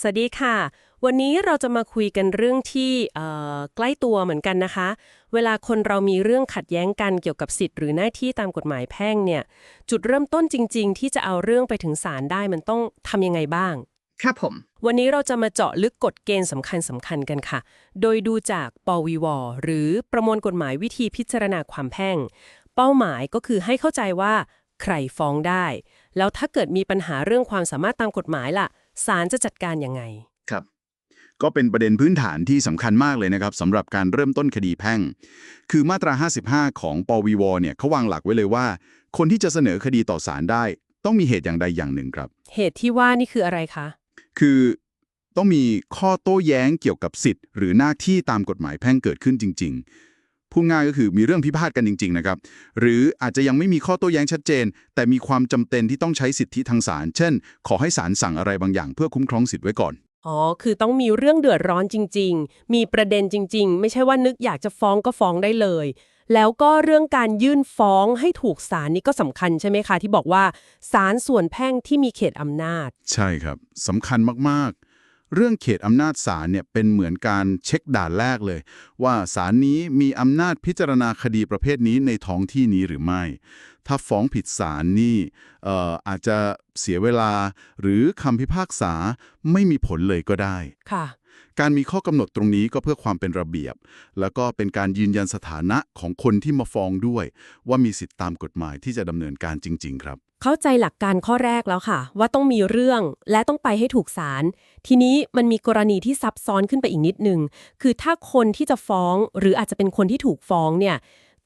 สวัสดีค่ะ วันนี้เราจะมาคุยกันเรื่องที่เอ่อใกล้ตัวเหมือนกันนะคะ เวลาคนเรามีเรื่องขัดแย้งกันเกี่ยวกับสิทธิ์หรือหน้าที่ตามกฎหมายแพ่งเนี่ย จุดเริ่มต้นจริง ๆ ที่จะเอาเรื่องไปถึงศาลได้มันต้องทำยังไงบ้าง ครับผม วันนี้เราจะมาเจาะลึกกฎเกณฑ์สำคัญสำคัญๆกันค่ะ โดยดูจากปวีวหรือประมวลกฎหมายวิธีพิจารณาความแพ่ง เป้าหมายก็คือให้เข้าใจว่าใครฟ้องได้ แล้วถ้าเกิดมีปัญหาเรื่องความสามารถตามกฎหมายล่ะ ศาลจะจัดการยังไง ครับ ก็เป็นประเด็นพื้นฐานที่สำคัญมากเลยนะครับสำหรับการเริ่มต้นคดีแพ่ง คือมาตรา 55 ของปวีวเนี่ยเขาวางหลักไว้เลยว่า คนที่จะเสนอคดีต่อศาลได้ ต้องมีเหตุอย่างใดอย่างหนึ่งครับ เหตุที่ว่านี่คืออะไรคะ คือต้องมีข้อโต้แย้งเกี่ยวกับสิทธิ์ หรือหน้าที่ตามกฎหมายแพ่งเกิดขึ้นจริง ๆ พูดง่ายก็คือมีเรื่องพิพาทกันจริง ๆ นะครับ หรืออาจจะยังไม่มีข้อโต้แย้งชัดเจน แต่มีความจำเป็นที่ต้องใช้สิทธิทางศาล เช่น ขอให้ศาลสั่งอะไรบางอย่างเพื่อคุ้มครองสิทธิ์ไว้ก่อน อ๋อ คือต้องมีเรื่องเดือดร้อนจริง ๆ มีประเด็นจริง ๆ ไม่ใช่ว่านึกอยากจะฟ้องก็ฟ้องได้เลย แล้วก็เรื่องการยื่นฟ้องให้ถูกศาลนี่ก็สำคัญใช่ไหมคะที่บอกว่าศาลส่วนแพ่งที่มีเขตอำนาจ ใช่ครับสำคัญมากๆ เรื่องเขตอำนาจศาลเนี่ยเป็นเหมือนการเช็คด่านแรกเลย ว่าศาลนี้มีอำนาจพิจารณาคดีประเภทนี้ในท้องที่นี้หรือไม่ ถ้าฟ้องผิดศาลนี่เอ่ออาจจะเสียเวลาหรือคำพิพากษาไม่มีผลเลยก็ได้ค่ะ การมีข้อกำหนดตรงนี้ก็เพื่อความเป็นระเบียบ แล้วก็เป็นการยืนยันสถานะของคนที่มาฟ้องด้วย ว่ามีสิทธิตามกฎหมายที่จะดำเนินการจริง ๆ ครับ เข้าใจหลักการข้อแรกแล้วค่ะ ว่าต้องมีเรื่องและต้องไปให้ถูกศาลทีนี้มันมีกรณีที่ซับซ้อนขึ้นไปอีกนิดนึงคือถ้าคนที่จะฟ้อง หรืออาจจะเป็นคนที่ถูกฟ้องเนี่ย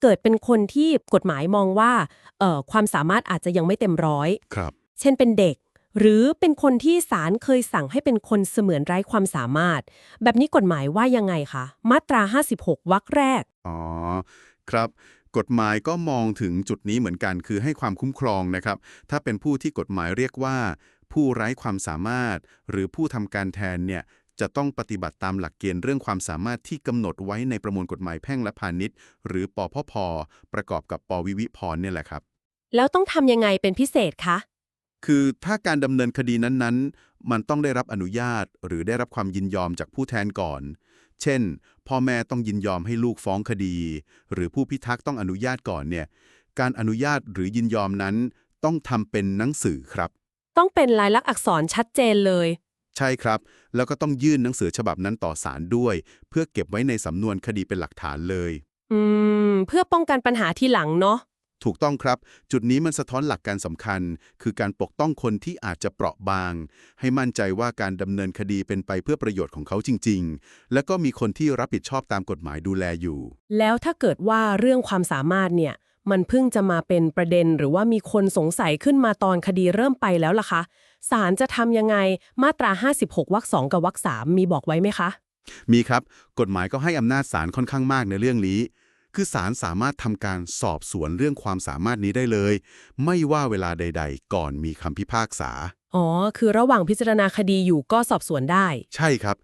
เกิดเป็นคนที่กฎหมายมองว่าเอ่อความสามารถอาจจะยังไม่เต็มร้อยครับ เช่นเป็นเด็ก หรือเป็นคนที่ศาลเคยสั่งให้เป็นคนเสมือนไร้ความสามารถ แบบนี้กฎหมายว่ายังไงคะมาตรา 56วรรคแรก อ๋อ ครับ กฎหมายก็มองถึงจุดนี้เหมือนกัน คือให้ความคุ้มครองนะครับ ถ้าเป็นผู้ที่กฎหมายเรียกว่า ผู้ไร้ความสามารถ หรือผู้ทำการแทนเนี่ยจะต้องปฏิบัติตามหลักเกณฑ์เรื่องความสามารถที่กำหนดไว้ในประมวลกฎหมายแพ่งและพาณิชย์ หรือปพพ ประกอบกับปวิวิพรเนี่ยแหละครับ แล้วต้องทำยังไงเป็นพิเศษคะ คือถ้าการดำเนินคดีนั้นๆ มันต้องได้รับอนุญาตหรือได้รับความยินยอมจากผู้แทนก่อน เช่น พ่อแม่ต้องยินยอมให้ลูกฟ้องคดี หรือผู้พิทักษ์ต้องอนุญาตก่อนเนี่ย การอนุญาตหรือยินยอมนั้น ต้องทำเป็นหนังสือครับ ต้องเป็นลายลักษณ์อักษรชัดเจนเลย ใช่ครับ แล้วก็ต้องยื่นหนังสือฉบับนั้นต่อศาลด้วย เพื่อเก็บไว้ในสำนวนคดีเป็นหลักฐานเลย อืม เพื่อป้องกันปัญหาที่หลังเนาะ ถูกต้องครับ จุดนี้มันสะท้อนหลักการสำคัญ คือการปกป้องคนที่อาจจะเปราะบาง ให้มั่นใจว่าการดำเนินคดีเป็นไปเพื่อประโยชน์ของเขาจริง ๆ และก็มีคนที่รับผิดชอบตามกฎหมายดูแลอยู่ แล้วถ้าเกิดว่าเรื่องความสามารถเนี่ย มันเพิ่งจะมาเป็นประเด็น หรือว่ามีคนสงสัยขึ้นมาตอนคดีเริ่มไปแล้วล่ะคะศาลจะทำยังไงมาตรา 56วรรคสองกับวรรคสามมีบอกไว้ไหมคะ มีครับ กฎหมายก็ให้อำนาจศาลค่อนข้างมากในเรื่องนี้ คือศาลสามารถทำการสอบสวนเรื่องความสามารถนี้ได้เลย ไม่ว่าเวลาใด ๆ ก่อนมีคำพิพากษา อ๋อ คือระหว่างพิจารณาคดีอยู่ก็สอบสวนได้ ใช่ครับ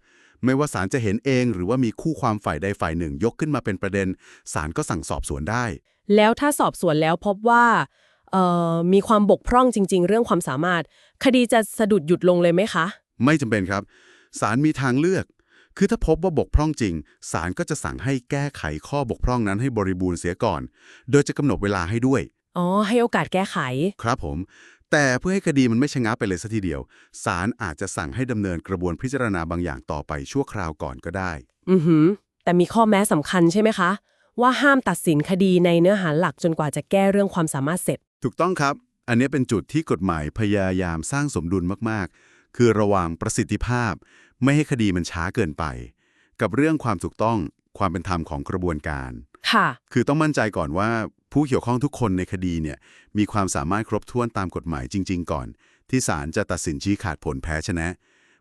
ไม่ว่าศาลจะเห็นเองหรือว่ามีคู่ความฝ่ายใดฝ่ายหนึ่งยกขึ้นมาเป็นประเด็นศาลก็สั่งสอบสวนได้ แล้วถ้าสอบสวนแล้วพบว่าเอ่อมีความบกพร่องจริง ๆ เรื่องความสามารถ คดีจะสะดุดหยุดลงเลยไหมคะ ไม่จำเป็นครับศาลมีทางเลือก คือถ้าพบว่าบกพร่องจริง ศาลก็จะสั่งให้แก้ไขข้อบกพร่องนั้นให้บริบูรณ์เสียก่อน โดยจะกำหนดเวลาให้ด้วย อ๋อ ให้โอกาสแก้ไข ครับผม แต่เพื่อให้คดีมันไม่ชะงักไปเลยสัทีเดียว ศาลอาจจะสั่งให้ดำเนินกระบวนพิจารณาบางอย่างต่อไปชั่วคราวก่อนก็ได้ อือหือ แต่มีข้อแม้สำคัญใช่ไหมคะ ว่าห้ามตัดสินคดีในเนื้อหาหลักจนกว่าจะแก้เรื่องความสามารถเสร็จ ถูกต้องครับ อันนี้เป็นจุดที่กฎหมายพยายามสร้างสมดุลมากๆ คือระหว่างประสิทธิภาพ ไม่ให้คดีมันช้าเกินไป กับเรื่องความถูกต้องความเป็นธรรมของกระบวนการ ค่ะ คือต้องมั่นใจก่อนว่าผู้เกี่ยวข้องทุกคนในคดีเนี่ยมีความสามารถครบถ้วนตามกฎหมายจริง ๆ ก่อน ที่ศาลจะตัดสินชี้ขาดผลแพ้ชนะ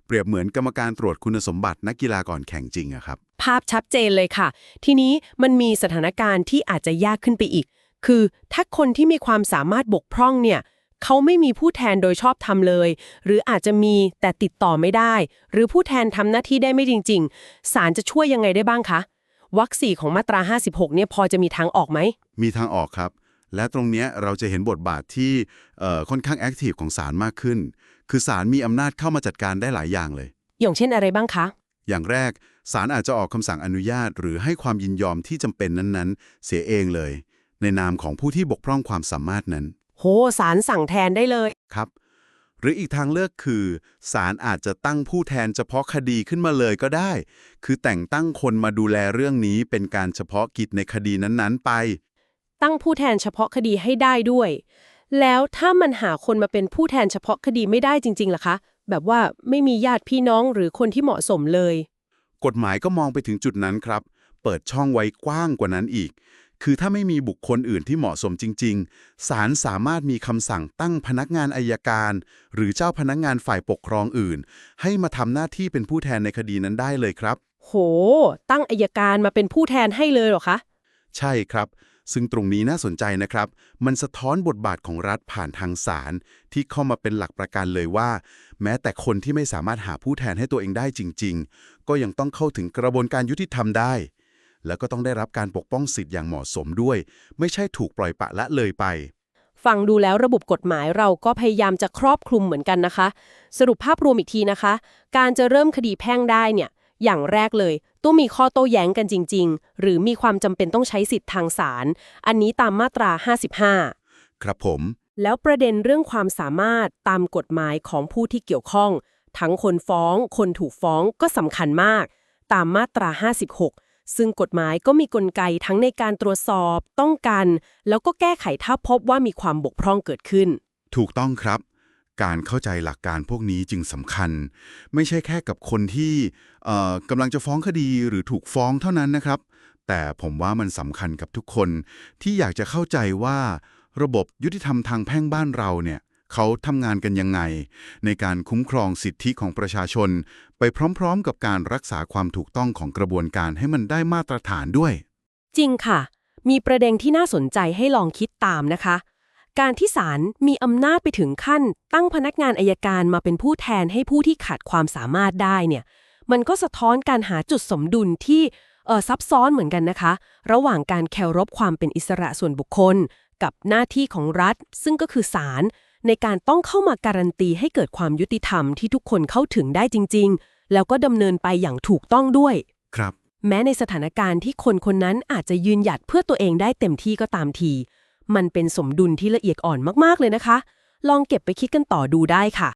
เปรียบเหมือนกรรมการตรวจคุณสมบัตินักกีฬาก่อนแข่งจริงอะครับ ภาพชัดเจนเลยค่ะ ทีนี้มันมีสถานการณ์ที่อาจจะยากขึ้นไปอีก คือถ้าคนที่มีความสามารถบกพร่องเนี่ย เขาไม่มีผู้แทนโดยชอบทำเลย หรืออาจจะมีแต่ติดต่อไม่ได้ หรือผู้แทนทำหน้าที่ได้ไม่จริง ๆ ศาลจะช่วยยังไงได้บ้างคะวรรคสี่ของมาตรา 56 เนี่ยพอจะมีทางออกไหม มีทางออกครับ และตรงเนี้ยเราจะเห็นบทบาทที่เอ่อค่อนข้างแอคทีฟของศาลมากขึ้น คือศาลมีอำนาจเข้ามาจัดการได้หลายอย่างเลย อย่างเช่นอะไรบ้างคะ อย่างแรกศาลอาจจะออกคำสั่งอนุญาต หรือให้ความยินยอมที่จำเป็นนั้นๆ เสียเองเลย ในนามของผู้ที่บกพร่องความสามารถนั้น โหสารสั่งแทนได้เลย ครับ หรืออีกทางเลือกคือศาลอาจจะตั้งผู้แทนเฉพาะคดีขึ้นมาเลยก็ได้ คือแต่งตั้งคนมาดูแลเรื่องนี้เป็นการเฉพาะกิจในคดีนั้นๆไป ตั้งผู้แทนเฉพาะคดีให้ได้ด้วย แล้วถ้ามันหาคนมาเป็นผู้แทนเฉพาะคดีไม่ได้จริงๆล่ะคะ แบบว่าไม่มีญาติพี่น้องหรือคนที่เหมาะสมเลย กฎหมายก็มองไปถึงจุดนั้นครับ เปิดช่องไว้กว้างกว่านั้นอีก คือถ้าไม่มีบุคคลอื่นที่เหมาะสมจริง ๆ ศาลสามารถมีคำสั่งตั้งพนักงานอายการ หรือเจ้าพนักงานฝ่ายปกครองอื่น ให้มาทำหน้าที่เป็นผู้แทนในคดีนั้นได้เลยครับ โห ตั้งอายการมาเป็นผู้แทนให้เลยเหรอคะ ใช่ครับ ซึ่งตรงนี้น่าสนใจนะครับ มันสะท้อนบทบาทของรัฐผ่านทางศาลที่เข้ามาเป็นหลักประกันเลยว่า แม้แต่คนที่ไม่สามารถหาผู้แทนให้ตัวเองได้จริง ๆ ก็ยังต้องเข้าถึงกระบวนการยุติธรรมได้ แล้วก็ต้องได้รับการปกป้องสิทธิ์อย่างเหมาะสมด้วย ไม่ใช่ถูกปล่อยปละละเลยไป ฟังดูแล้วระบบกฎหมายเราก็พยายามจะครอบคลุมเหมือนกันนะคะ สรุปภาพรวมอีกทีนะคะ การจะเริ่มคดีแพ่งได้เนี่ย อย่างแรกเลย ต้องมีข้อโต้แย้งกันจริง ๆ หรือมีความจำเป็นต้องใช้สิทธิ์ทางศาลอันนี้ตามมาตรา 55 ครับผม แล้วประเด็นเรื่องความสามารถตามกฎหมายของผู้ที่เกี่ยวข้อง ทั้งคนฟ้อง คนถูกฟ้องก็สำคัญมาก ตามมาตรา 56 ซึ่งกฎหมายก็มีกลไกทั้งในการตรวจสอบ ต้องกัน แล้วก็แก้ไขถ้าพบว่ามีความบกพร่องเกิดขึ้น ถูกต้องครับ การเข้าใจหลักการพวกนี้จึงสำคัญ ไม่ใช่แค่กับคนที่เอ่อกำลังจะฟ้องคดีหรือถูกฟ้องเท่านั้นนะครับ แต่ผมว่ามันสำคัญกับทุกคนที่อยากจะเข้าใจว่าระบบยุติธรรมทางแพ่งบ้านเราเนี่ย เขาทำงานกันยังไง ในการคุ้มครองสิทธิของประชาชน ไปพร้อมๆ กับการรักษาความถูกต้องของกระบวนการให้มันได้มาตรฐานด้วย จริงค่ะ มีประเด็นที่น่าสนใจให้ลองคิดตามนะคะ การที่ศาลมีอำนาจไปถึงขั้น ตั้งพนักงานอายการมาเป็นผู้แทนให้ผู้ที่ขาดความสามารถได้เนี่ยมันก็สะท้อนการหาจุดสมดุลที่เออซับซ้อนเหมือนกันนะคะ ระหว่างการแครบความเป็นอิสระส่วนบุคคล กับหน้าที่ของรัฐ ซึ่งก็คือศาล ในการต้องเข้ามาการันตีให้เกิดความยุติธรรมที่ทุกคนเข้าถึงได้จริง ๆ แล้วก็ดำเนินไปอย่างถูกต้องด้วย ครับ แม้ในสถานการณ์ที่คนคนนั้นอาจจะยืนหยัดเพื่อตัวเองได้เต็มที่ก็ตามที มันเป็นสมดุลที่ละเอียดอ่อนมากๆเลยนะคะ ลองเก็บไปคิดกันต่อดูได้ค่ะ